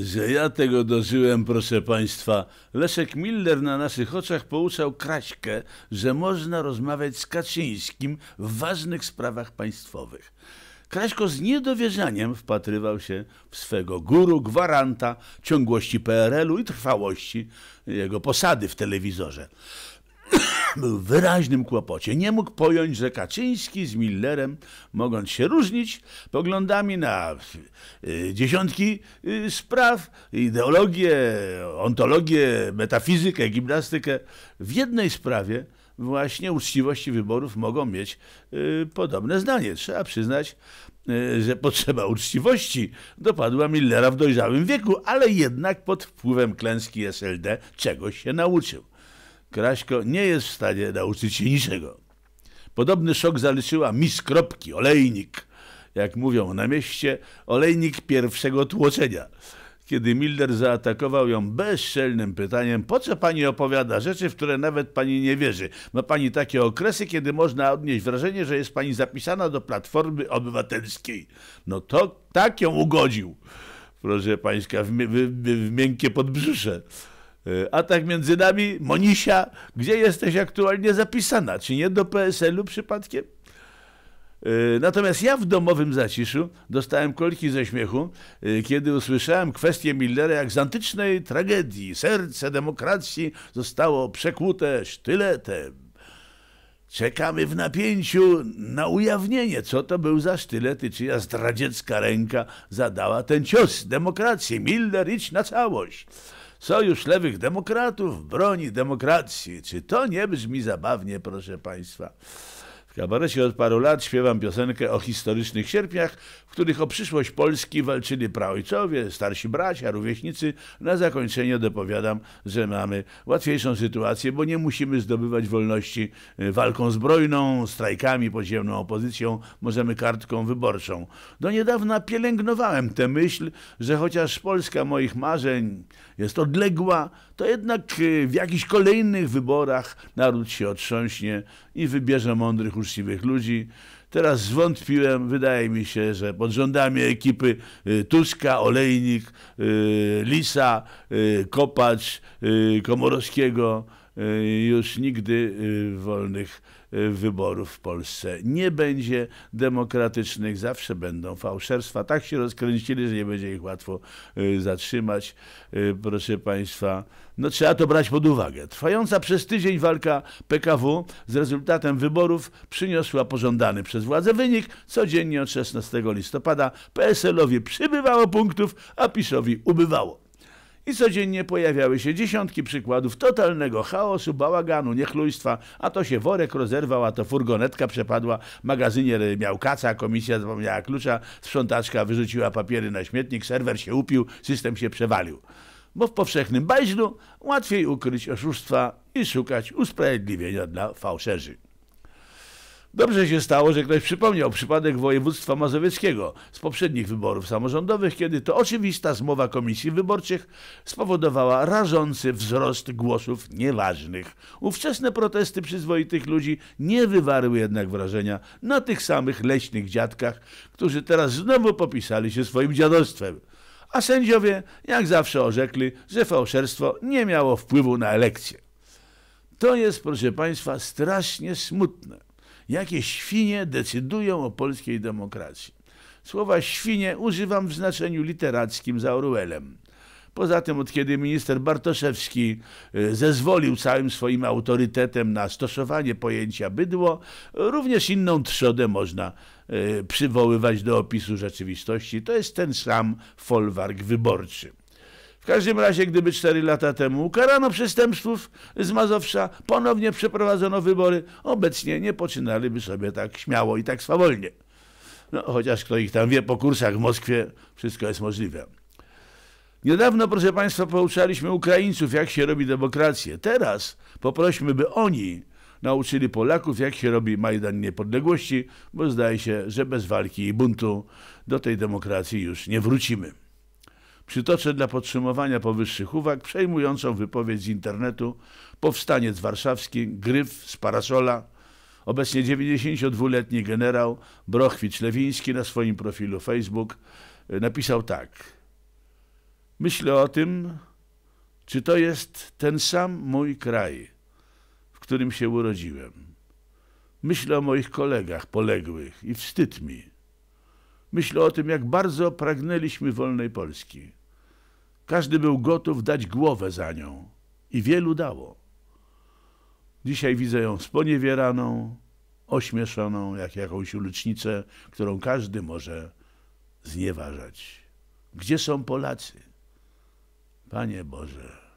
że ja tego dożyłem, proszę państwa. Leszek Miller na naszych oczach pouczał Kraśkę, że można rozmawiać z Kaczyńskim w ważnych sprawach państwowych. Kraśko z niedowierzaniem wpatrywał się w swego guru, gwaranta ciągłości PRL-u i trwałości jego posady w telewizorze. Był w wyraźnym kłopocie. Nie mógł pojąć, że Kaczyński z Millerem, mogąc się różnić poglądami na y, dziesiątki y, spraw, ideologię, ontologię, metafizykę, gimnastykę, w jednej sprawie właśnie uczciwości wyborów mogą mieć y, podobne zdanie. Trzeba przyznać, że potrzeba uczciwości dopadła Millera w dojrzałym wieku, ale jednak pod wpływem klęski SLD czegoś się nauczył. Kraśko nie jest w stanie nauczyć się niczego. Podobny szok zaliczyła Miss Kropki, olejnik. Jak mówią na mieście, olejnik pierwszego tłoczenia. Kiedy Milder zaatakował ją bezczelnym pytaniem, po co pani opowiada rzeczy, w które nawet pani nie wierzy? Ma pani takie okresy, kiedy można odnieść wrażenie, że jest pani zapisana do Platformy Obywatelskiej. No to tak ją ugodził. Proszę pańska, w, w, w miękkie podbrzusze. E, a tak między nami, Monisia, gdzie jesteś aktualnie zapisana? Czy nie do PSL-u przypadkiem? E, natomiast ja w domowym zaciszu dostałem kolki ze śmiechu, e, kiedy usłyszałem kwestię Millera jak z antycznej tragedii. Serce demokracji zostało przekłute sztyletem. Czekamy w napięciu na ujawnienie, co to był za sztylet i czyja zdradziecka ręka zadała ten cios demokracji. Miller, idź na całość. Sojusz Lewych Demokratów broni demokracji. Czy to nie brzmi zabawnie, proszę Państwa? Kabarecie od paru lat śpiewam piosenkę o historycznych sierpniach, w których o przyszłość Polski walczyli praojcowie, starsi bracia, rówieśnicy. Na zakończenie dopowiadam, że mamy łatwiejszą sytuację, bo nie musimy zdobywać wolności y, walką zbrojną, strajkami, podziemną opozycją, możemy kartką wyborczą. Do niedawna pielęgnowałem tę myśl, że chociaż Polska moich marzeń jest odległa, to jednak y, w jakichś kolejnych wyborach naród się otrząśnie i wybierze mądrych, uczciwych ludzi. Teraz zwątpiłem, wydaje mi się, że pod rządami ekipy y, Tuska, Olejnik, y, Lisa, Kopacz, Komorowskiego już nigdy wolnych wyborów w Polsce nie będzie demokratycznych, zawsze będą fałszerstwa. Tak się rozkręcili, że nie będzie ich łatwo zatrzymać. Proszę Państwa, no trzeba to brać pod uwagę. Trwająca przez tydzień walka PKW z rezultatem wyborów przyniosła pożądany przez władze wynik. Codziennie od 16 listopada PSL-owi przybywało punktów, a PiSowi ubywało. I codziennie pojawiały się dziesiątki przykładów totalnego chaosu, bałaganu, niechlujstwa, a to się worek rozerwał, a to furgonetka przepadła, magazynier miał kaca, komisja zapomniała klucza, sprzątaczka wyrzuciła papiery na śmietnik, serwer się upił, system się przewalił. Bo w powszechnym baźlu łatwiej ukryć oszustwa i szukać usprawiedliwienia dla fałszerzy. Dobrze się stało, że ktoś przypomniał przypadek województwa mazowieckiego z poprzednich wyborów samorządowych, kiedy to oczywista zmowa komisji wyborczych spowodowała rażący wzrost głosów nieważnych. Ówczesne protesty przyzwoitych ludzi nie wywarły jednak wrażenia na tych samych leśnych dziadkach, którzy teraz znowu popisali się swoim dziadostwem a sędziowie jak zawsze orzekli, że fałszerstwo nie miało wpływu na elekcję. To jest, proszę Państwa, strasznie smutne. Jakie świnie decydują o polskiej demokracji. Słowa świnie używam w znaczeniu literackim za Orwellem. Poza tym, od kiedy minister Bartoszewski y, zezwolił całym swoim autorytetem na stosowanie pojęcia bydło, również inną trzodę można y, przywoływać do opisu rzeczywistości. To jest ten sam folwark wyborczy. Każdym razie, gdyby cztery lata temu ukarano przestępstwów z Mazowsza, ponownie przeprowadzono wybory, obecnie nie poczynaliby sobie tak śmiało i tak swawolnie. No, chociaż kto ich tam wie, po kursach w Moskwie wszystko jest możliwe. Niedawno, proszę Państwa, pouczaliśmy Ukraińców, jak się robi demokrację. Teraz poprośmy, by oni nauczyli Polaków, jak się robi Majdan Niepodległości, bo zdaje się, że bez walki i buntu do tej demokracji już nie wrócimy. Przytoczę dla podsumowania powyższych uwag przejmującą wypowiedź z internetu powstaniec warszawski, gryf z parasola, obecnie 92-letni generał Brochwicz-Lewiński na swoim profilu Facebook napisał tak – Myślę o tym, czy to jest ten sam mój kraj, w którym się urodziłem. Myślę o moich kolegach poległych i wstyd mi. Myślę o tym, jak bardzo pragnęliśmy wolnej Polski. Każdy był gotów dać głowę za nią i wielu dało. Dzisiaj widzę ją sponiewieraną, ośmieszoną, jak jakąś ulicznicę, którą każdy może znieważać. Gdzie są Polacy? Panie Boże.